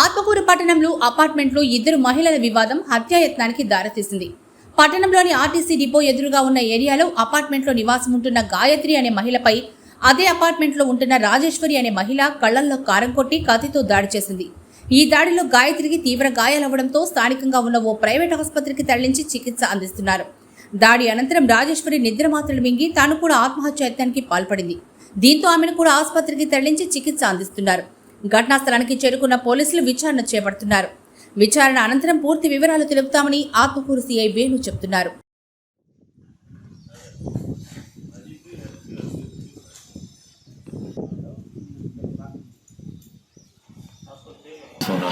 ఆత్మకూరు పట్టణంలో అపార్ట్మెంట్లో ఇద్దరు మహిళల వివాదం హత్యాయత్నానికి దారితీసింది. పట్టణంలోని ఆర్టీసీ డిపో ఎదురుగా ఉన్న ఏరియాలో అపార్ట్మెంట్లో నివాసం ఉంటున్న గాయత్రి అనే మహిళపై అదే అపార్ట్మెంట్లో ఉంటున్న రాజేశ్వరి అనే మహిళ కళ్ళల్లో కారం కొట్టి కత్తితో దాడి చేసింది. ఈ దాడిలో గాయత్రికి తీవ్ర గాయాలవ్వడంతో స్థానికంగా ఉన్న ఓ ప్రైవేట్ ఆసుపత్రికి తరలించి చికిత్స అందిస్తున్నారు. దాడి అనంతరం రాజేశ్వరి నిద్ర మాత్రలు మింగి తాను కూడా ఆత్మహత్యాయత్నానికి పాల్పడింది. దీంతో ఆమెను కూడా ఆసుపత్రికి తరలించి చికిత్స అందిస్తున్నారు. ఘటనా స్థలానికి చేరుకున్న పోలీసులు విచారణ చేపడుతున్నారు. విచారణ అనంతరం పూర్తి వివరాలు తెలుపుతామని ఆత్మకూరు సిఐ వేణు చెబుతున్నారు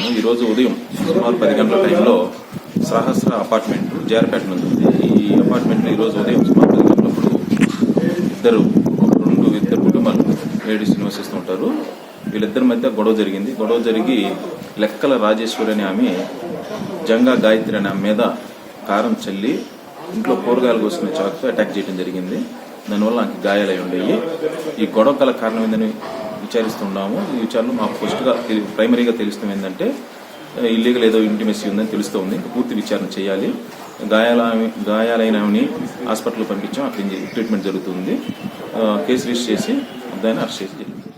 ఈ ఈరోజు ఉదయం సుమారు పది గంటల టైంలో సహస్ర అపార్ట్మెంట్ జేఆర్పేట నుంచి ఉంది. ఈ అపార్ట్మెంట్లో ఈరోజు ఉదయం సుమారు పది గంటలప్పుడు ఇద్దరు రెండు ఇద్దరు కుటుంబాలు లేడీస్ నివసిస్తుంటారు వీళ్ళిద్దరి మధ్య గొడవ జరిగింది. గొడవ జరిగి లెక్కల రాజేశ్వరి అనే ఆమె జంగా గాయత్రి అనే ఆమె మీద కారం చల్లి ఇంట్లో కూరగాయలు కోసిన చాకుతో అటాక్ చేయడం జరిగింది. దానివల్ల నాకు గాయాలై ఉండేవి. ఈ గొడవ గల కారణం ఏందని విచారిస్తున్నాము ఈ విచారణ మాకు ఫస్ట్గా ప్రైమరీగా తెలుస్తుంది ఏంటంటే ఇల్లీగల్ ఏదో ఇంటిమెసీ ఉందని తెలుస్తుంది. ఇంకా పూర్తి విచారణ చేయాలి. గాయాల గాయాలైన ఆమెని హాస్పిటల్ పంపించాం. అక్కడ ట్రీట్మెంట్ జరుగుతుంది. కేసు రిజిస్టర్ చేసి దాన్ని అరెస్ట్ చేసి జరిగింది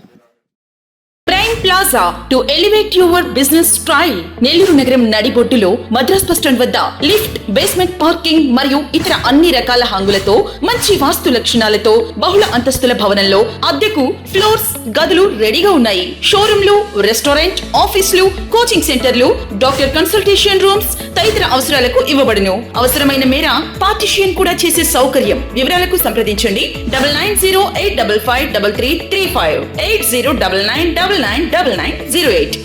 plaza to elevate your business style Nellore నగరం నడిబొడ్డులో మద్రాస్ బస్ స్టాండ్ వద్ద లిఫ్ట్ బేస్మెంట్ పార్కింగ్ మరియు ఇతర అన్ని రకాల హంగులతో మంచి వాస్తు లక్షణాలతో బహుళ అంతస్తుల భవనంలో అద్దెకు ఫ్లోర్స్ గదులు రెడీగా ఉన్నాయి. షోరూంలు రెస్టారెంట్ ఆఫీసులు కోచింగ్ సెంటర్లు డాక్టర్ కన్సల్టేషన్ రూమ్స్ తదితర అవసరాలకు ఇవ్వబడును. అవసరమైన మేర పార్టిషియన్ కూడా చేసే సౌకర్యం. వివరాలకు సంప్రదించండి. Double nine zero eight double five double three three five eight zero double nine double nine double nine zero eight